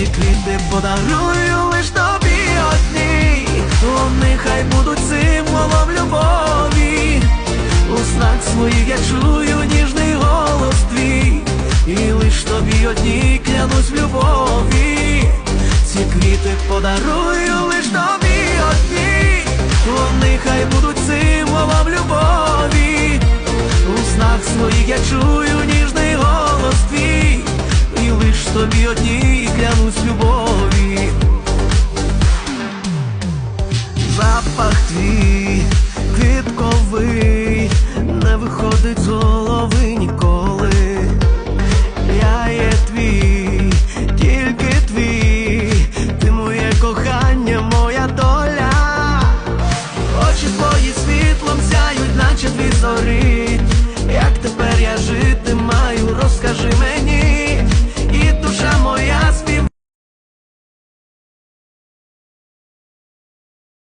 ці квіти подарую лиш тобі одній. Вони хай будуть символом любові. У снах своїх я чую ніжний голос твій. І лиш тобі одній клянусь в любові. Ці квіти подарую лиш тобі одній. Вони хай будуть символом любові. У снах своїх я чую ніжний голос твій. І лиш тобі клянусь запах твій квітковий, не виходить з голови ніколи. Я є твій, тільки твій, ти моє кохання, моя доля, очі твої світлом сяють, наче дві зорі.